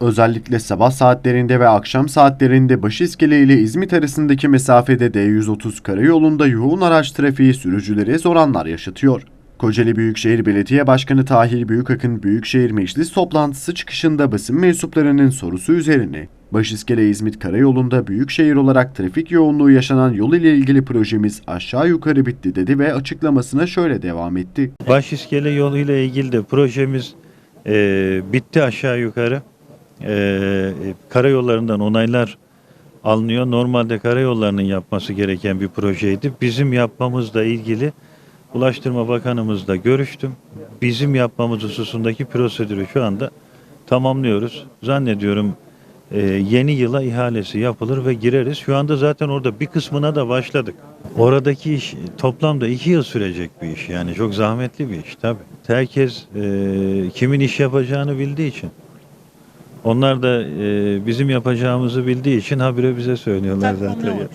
Özellikle sabah saatlerinde ve akşam saatlerinde Başiskele ile İzmit arasındaki mesafede D130 karayolunda yoğun araç trafiği sürücülere zor anlar yaşatıyor. Kocaeli Büyükşehir Belediye Başkanı Tahir Büyükakın Büyükşehir Meclis toplantısı çıkışında basın mensuplarının sorusu üzerine Başiskele İzmit Karayolu'nda büyükşehir olarak trafik yoğunluğu yaşanan yol ile ilgili projemiz aşağı yukarı bitti dedi ve açıklamasına şöyle devam etti. Başiskele yolu ile ilgili de projemiz e, bitti aşağı yukarı. E, karayollarından onaylar alınıyor. Normalde karayollarının yapması gereken bir projeydi. Bizim yapmamızla ilgili Ulaştırma Bakanımızla görüştüm. Bizim yapmamız hususundaki prosedürü şu anda tamamlıyoruz. Zannediyorum e, yeni yıla ihalesi yapılır ve gireriz. Şu anda zaten orada bir kısmına da başladık. Oradaki iş toplamda iki yıl sürecek bir iş. Yani çok zahmetli bir iş tabii. Herkes e, kimin iş yapacağını bildiği için. Onlar da e, bizim yapacağımızı bildiği için habire bize söylüyorlar ne zaten.